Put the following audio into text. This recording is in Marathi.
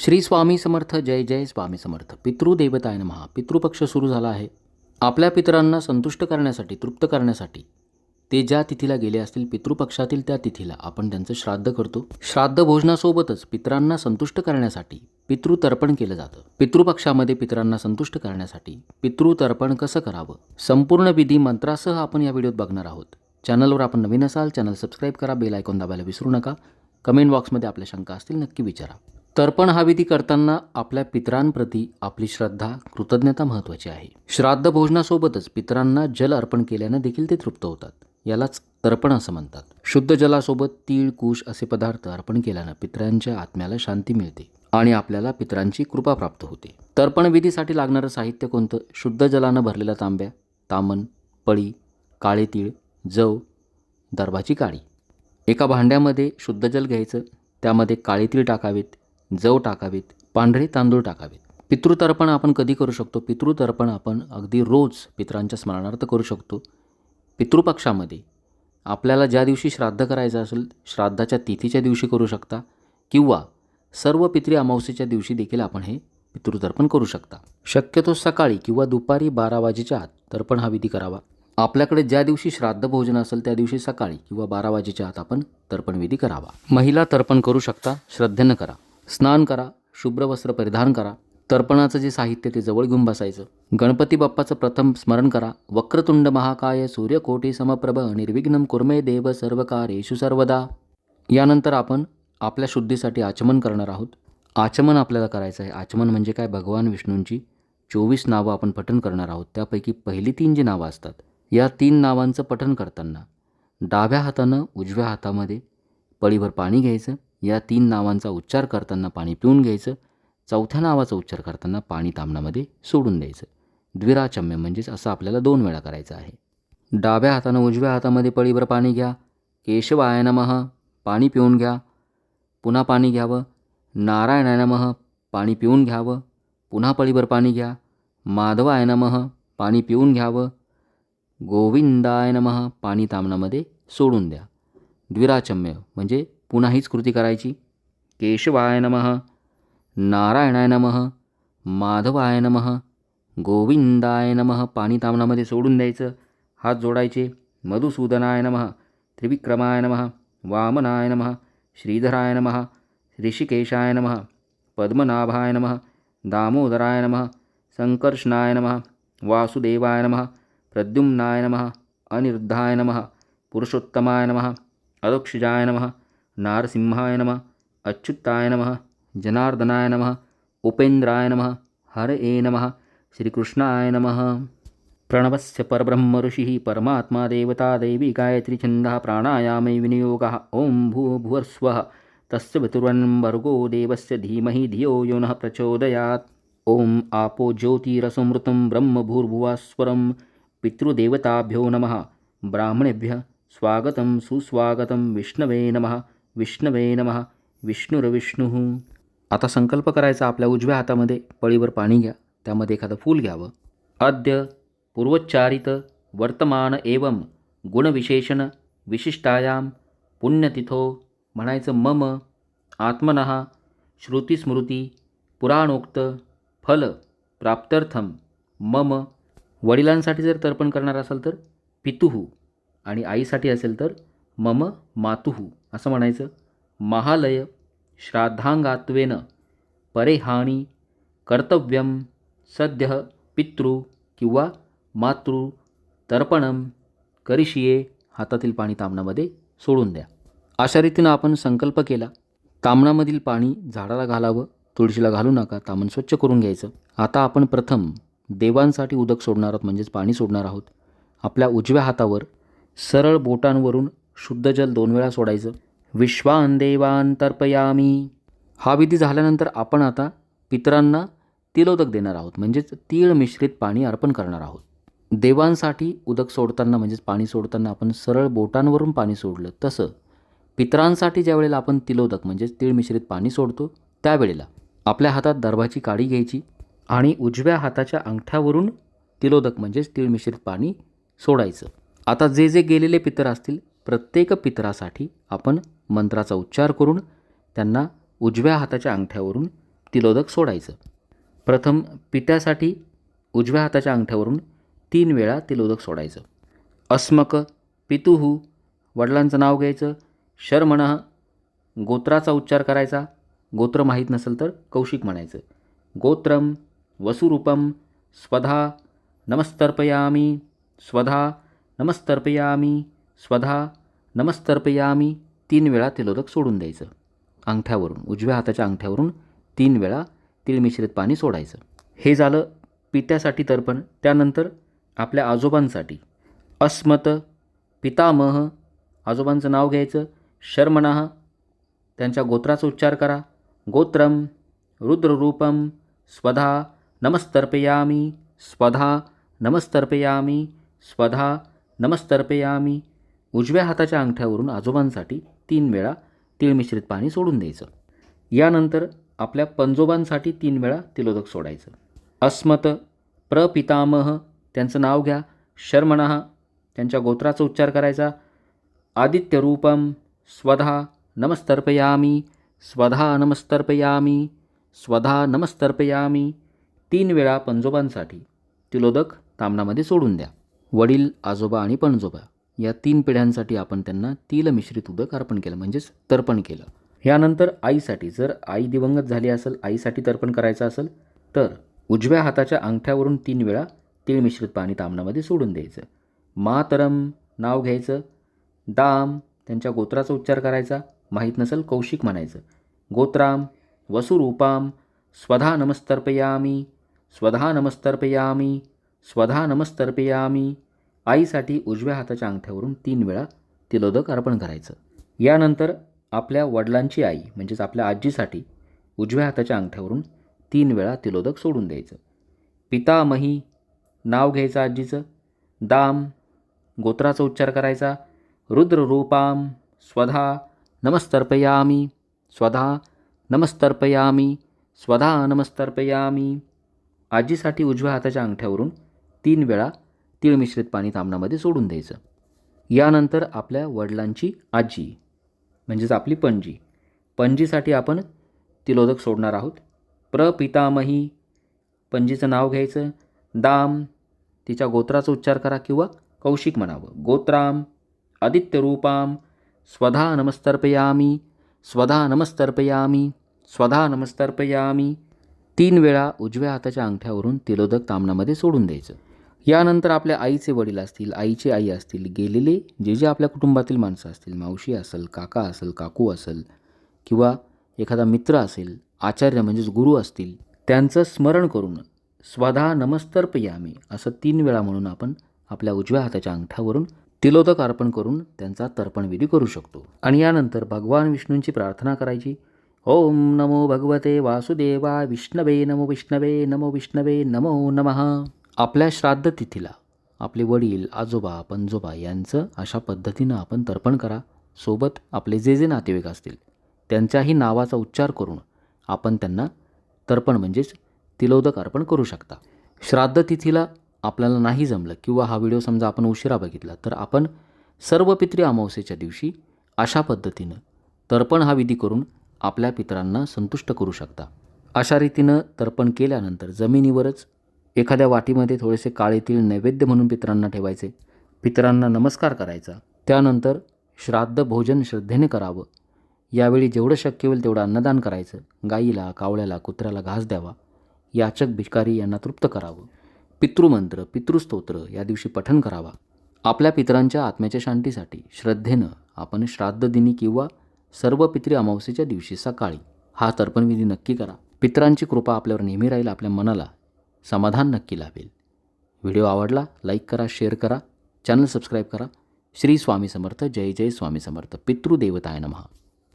श्री स्वामी समर्थ जय जय स्वामी समर्थ. पितृदेवताय महा पितृपक्ष सुरू झाला आहे. आपल्या पितरांना संतुष्ट करण्यासाठी तृप्त करण्यासाठी ते ज्या तिथीला गेले असतील पितृपक्षातील त्या तिथीला आपण त्यांचं श्राद्ध करतो. श्राद्ध भोजनासोबतच पितरांना संतुष्ट करण्यासाठी पितृतर्पण केलं जातं. पितृपक्षामध्ये पितरांना संतुष्ट करण्यासाठी पितृतर्पण कसं करावं? संपूर्ण विधी मंत्रासह आपण या व्हिडिओत बघणार आहोत. चॅनलवर आपण नवीन असाल चॅनल सबस्क्राईब करा बेल आयकॉन दाबायला विसरू नका. कमेंट बॉक्समध्ये आपल्या शंका असतील नक्की विचारा. तर्पण हा विधी करताना आपल्या पितरांप्रती आपली श्रद्धा कृतज्ञता महत्त्वाची आहे. श्राद्ध भोजनासोबतच पितरांना जल अर्पण केल्यानं देखील ते तृप्त होतात. यालाच तर्पण असं म्हणतात. शुद्ध जलासोबत तीळ कुश असे पदार्थ अर्पण केल्यानं पितरांच्या आत्म्याला शांती मिळते आणि आपल्याला पितरांची कृपा प्राप्त होते. तर्पण विधीसाठी लागणारं साहित्य कोणतं? शुद्ध जलानं भरलेल्या तांब्या तामन पळी काळे तीळ जव दर्भाची काळी एका भांड्यामध्ये शुद्ध जल घ्यायचं त्यामध्ये काळे तीळ टाकावेत जव टाकावेत पांढरे तांदूळ टाकावेत. पितृतर्पण आपण कधी करू शकतो? पितृतर्पण आपण अगदी रोज पितरांच्या स्मरणार्थ करू शकतो. पितृपक्षामध्ये आपल्याला ज्या दिवशी श्राद्ध करायचं असेल श्राद्धाच्या तिथीच्या दिवशी करू शकता किंवा सर्व पितृ अमावस्येच्या दिवशी देखील आपण हे पितृतर्पण करू शकता. शक्यतो सकाळी किंवा दुपारी बारा वाजेच्या आत तर्पण हा विधी करावा. आपल्याकडे ज्या दिवशी श्राद्ध भोजन असेल त्या दिवशी सकाळी किंवा बारा वाजेच्या आत आपण तर्पण विधी करावा. महिला तर्पण करू शकता श्रद्धेनं करा. स्नान करा शुभ्र वस्त्र परिधान करा तर्पणाचं जे साहित्य ते जवळ घेऊन बसायचं. गणपती बाप्पाचं प्रथम स्मरण करा. वक्रतुंड महाकाय सूर्यकोटी समप्रभ निर्विघ्नम कुर्मे देव सर्व येशू सर्वदा. यानंतर आपण आपल्या शुद्धीसाठी आचमन करणार आहोत. आचमन आपल्याला करायचं आहे. आचमन म्हणजे काय? भगवान विष्णूंची चोवीस नावं आपण पठण करणार आहोत. त्यापैकी पहिली तीन जी नावं असतात या तीन नावांचं पठण करताना डाव्या हातानं उजव्या हातामध्ये पळीभर पाणी घ्यायचं या तीन नावांचा उच्चार करताना पाणी पिऊन घ्यायचं. चौथ्या नावाचा उच्चार करताना पाणी तामणामध्ये सोडून द्यायचं. द्विराचम्य म्हणजेच असं आपल्याला दोन वेळा करायचं आहे. डाव्या हातानं उजव्या हातामध्ये पळीभर पाणी घ्या. केशवाय नमः पाणी पिऊन घ्या. पुन्हा पाणी घ्यावं. नारायणाय नमः पाणी पिऊन घ्यावं. पुन्हा पळीभर पाणी घ्या. माधवाय नमः पाणी पिऊन घ्यावं. गोविंदाय नमः पाणी तामणामध्ये सोडून द्या. द्विराचम्य म्हणजे पुन्हा हीच कृती करायची. केशवाय नमः नारायणाय नमः माधवाय नमः गोविंदाय नमः पाणी तामणामध्ये सोडून द्यायचं. हात जोडायचे. मधुसूदनाय नमः त्रिविक्रमाय नमः वामनाय नमः श्रीधराय नमः ऋषिकेशाय नमः पद्मनाभाय नमः दामोदराय नमः संकर्षणाय नमः वासुदेवाय नमः प्रद्युम्नाय नमः अनिरुद्धाय नमः पुरुषोत्तमाय नमः अदक्षजाय नमः नारसिंहाय नमः। अच्युताय नमः। जनार्दनाय नमः। उपेन्द्राय नमः। हरये नमः। श्रीकृष्णाय नमः। प्रणवस्य परब्रह्म ऋषिः परमात्मा देवता देवी गायत्री छन्दः प्राणायामे विनियोगः। ॐ भूर्भुवस्वः तस्य पितुर्वन् भर्गो देवस्य धीमहि धियो यो नः प्रचोदयात्। ॐ आपो ज्योतिरसमृतं ब्रह्मभूर्भुवस्वरं। पितृदेवताभ्यो नमः। ब्राह्मणेभ्यः स्वागतं सुस्वागतं विष्णवे नमः। विष्णवे नमः. विष्णुरविष्णुः. आता संकल्प करायचा आपल्या उजव्या हातामध्ये. पळीवर पाणी घ्या. त्यामध्ये एखादं फूल घ्यावं. अद्य पूर्वोच्चारित वर्तमान एवं गुणविशेषण विशिष्टायाम पुण्यतिथो म्हणायचं मम आत्मनः श्रुतीस्मृती पुराणोक्त फल प्राप्त्यर्थम मम. वडिलांसाठी जर तर्पण करणार असाल तर पितुः. आणि आईसाठी असेल तर मम मातुः असं म्हणायचं. महालय श्राद्धांगात्वेन परेहाणी कर्तव्यम सद्य पितृ किंवा मातृ तर्पणम करिशिये हातातील पाणी तामणामध्ये सोडून द्या. अशा रीतीनं आपण संकल्प केला. तामणामधील पाणी झाडाला घालावं तुळशीला घालू नका तामण स्वच्छ करून घ्यायचं. आता आपण प्रथम देवांसाठी उदक सोडणार आहोत म्हणजेच पाणी सोडणार आहोत. आपल्या उजव्या हातावर सरळ बोटांवरून शुद्ध जल दोन वेळा सोडायचं. विश्वान देवान तर्पयामी. हा विधी झाल्यानंतर आपण आता पितरांना तिलोदक देणार आहोत. म्हणजेच तीळ मिश्रित पाणी अर्पण करणार आहोत. देवांसाठी उदक सोडताना म्हणजेच पाणी सोडताना आपण सरळ बोटांवरून पाणी सोडलं तसं पितरांसाठी ज्या वेळेला आपण तिलोदक म्हणजेच तीळ मिश्रित पाणी सोडतो त्यावेळेला आपल्या हातात दर्भाची काडी घ्यायची आणि उजव्या हाताच्या अंगठ्यावरून तिलोदक म्हणजेच तीळ मिश्रित पाणी सोडायचं. आता जे जे गेलेले पितर असतील प्रत्येक पितरासाठी आपण मंत्राचा उच्चार करून त्यांना उजव्या हाताच्या अंगठ्यावरून तिलोदक सोडायचं. प्रथम पित्यासाठी उजव्या हाताच्या अंगठ्यावरून तीन वेळा तिलोदक सोडायचं. अस्मक पितुहू वडिलांचं नाव घ्यायचं. शर्मणः गोत्राचा उच्चार करायचा. गोत्र माहीत नसेल तर कौशिक म्हणायचं. गोत्रम वसुरूपम स्वधा नमस्तर्पयामी स्वधा नमस्तर्पयामी स्वधा नमस्तर्पयामी. तीन वेळा तिलोदक सोडून द्यायचं. अंगठ्यावरून उजव्या हाताच्या अंगठ्यावरून तीन वेळा तीळ मिश्रित पाणी सोडायचं. हे झालं पित्यासाठी तर्पण. त्यानंतर आपल्या आजोबांसाठी अस्मत पितामह आजोबांचं नाव घ्यायचं शर्मणः त्यांच्या गोत्राचा उच्चार करा. गोत्रम रुद्ररूपम स्वधा नमस्तर्पयामी. स्वधा नमस्तर्पयामी. स्वधा नमस्तर्पयामी. उजव्या हाताच्या अंगठ्यावरून आजोबांसाठी तीन वेळा तिळमिश्रित पाणी सोडून द्यायचं. यानंतर आपल्या पंजोबांसाठी तीन वेळा तिलोदक सोडायचं. अस्मत प्रपितामह त्यांचं नाव घ्या. शर्मणः त्यांच्या गोत्राचा उच्चार करायचा. आदित्यरूपम स्वधा नमस्तर्पयामी. स्वधा नमस्तर्पयामी. स्वधा नमस्तर्पयामी. तीन वेळा पंजोबांसाठी तिलोदक तामणामध्ये सोडून द्या. वडील आजोबा आणि पणजोबा. या तीन पिढ्यांसाठी आपण त्यांना तिल मिश्रित उदक अर्पण केलं म्हणजेच तर्पण केलं. यानंतर आईसाठी जर आई दिवंगत झाली असेल आईसाठी तर्पण करायचं असेल तर उजव्या हाताच्या अंगठ्यावरून तीन वेळा तीळ मिश्रित पाणी तामणामध्ये सोडून द्यायचं. मातरम नाव घ्यायचं. दाम त्यांच्या गोत्राचा उच्चार करायचा. माहीत नसेल कौशिक म्हणायचं. गोत्राम वसुरूपाम स्वधा नमस्तर्पयामी स्वधा नमस्तर्पयामी स्वधा नमस्तर्पयामी आईसाठी उजव्या हाताच्या अंगठ्यावरून तीन वेळा तिलोदक अर्पण करायचं. यानंतर आपल्या वडिलांची आई म्हणजेच आपल्या आजीसाठी उजव्या हाताच्या अंगठ्यावरून तीन वेळा तिलोदक सोडून द्यायचं. पितामही नाव घ्यायचं आजीचं. दाम गोत्राचा उच्चार करायचा. रुद्ररूपाम स्वधा नमस्तर्पयामी. स्वधा नमस्तर्पयामी. स्वधा नमस्तर्पयामी. आजीसाठी उजव्या हाताच्या अंगठ्यावरून तीन वेळा तीळ मिश्रित पाणी तांबणामध्ये सोडून द्यायचं. यानंतर आपल्या वडिलांची आजी म्हणजेच आपली पणजी. पणजीसाठी आपण तिलोदक सोडणार आहोत. प्रपितामही पणजीचं नाव घ्यायचं. दाम तिच्या गोत्राचा उच्चार करा किंवा कौशिक म्हणावं. गोत्राम आदित्यरूपाम स्वधा नमस्तर्पयामी स्वधा नमस्तर्पयामी स्वधा नमस्तर्पयामी. तीन वेळा उजव्या हाताच्या अंगठ्यावरून तिलोदक तामणामध्ये सोडून द्यायचं. यानंतर आपल्या आईचे वडील असतील आईचे आई असतील गेलेले जे जे आपल्या कुटुंबातील माणसं असतील मावशी असेल काका असेल काकू असेल किंवा एखादा मित्र असेल आचार्य म्हणजेच गुरु असतील त्यांचं स्मरण करून स्वधा नमस्तर्पयामी असं तीन वेळा म्हणून आपण आपल्या उजव्या हाताच्या अंगठ्यावरून तिलोदक अर्पण करून त्यांचा तर्पणविधी करू शकतो. आणि यानंतर भगवान विष्णूंची प्रार्थना करायची. ओम नमो भगवते वासुदेवा विष्णवे नमो विष्णवे नमो विष्णवे नमो नमः. आपल्या श्राद्ध तिथीला आपले वडील आजोबा पणजोबा यांचं अशा पद्धतीनं आपण तर्पण करा. सोबत आपले जे जे नातेवाईक असतील त्यांच्याही नावाचा उच्चार करून आपण त्यांना तर्पण म्हणजेच तिलोदक अर्पण करू शकता. श्राद्ध तिथीला आपल्याला नाही जमलं किंवा हा व्हिडिओ समजा आपण उशिरा बघितला तर आपण सर्व पित्री अमावस्येच्या दिवशी अशा पद्धतीनं तर्पण हा विधी करून आपल्या पितरांना संतुष्ट करू शकता. अशा रीतीनं तर्पण केल्यानंतर जमिनीवरच एखाद्या वाटीमध्ये थोडेसे काळे तीळ नैवेद्य म्हणून पितरांना ठेवायचे. पितरांना नमस्कार करायचा. त्यानंतर श्राद्ध भोजन श्रद्धेने करावं. यावेळी जेवढं शक्य होईल तेवढं अन्नदान करायचं. गाईला कावळ्याला कुत्र्याला घास द्यावा. याचक भिकारी यांना तृप्त करावं. पितृमंत्र पितृस्तोत्र या दिवशी पठन करावा. आपल्या पितरांच्या आत्म्याच्या शांतीसाठी श्रद्धेनं आपण श्राद्धदिनी किंवा सर्व पितृ अमावस्येच्या दिवशी सकाळी हा तर्पणविधी नक्की करा. पितरांची कृपा आपल्यावर नेहमी राहील आपल्या मनाला. समाधान नक्की लाभेल. व्हिडिओ आवडला लाईक करा शेअर करा. चॅनल सबस्क्राईब करा. श्री स्वामी समर्थ. जय जय स्वामी समर्थ. पितृदेवताय नमहा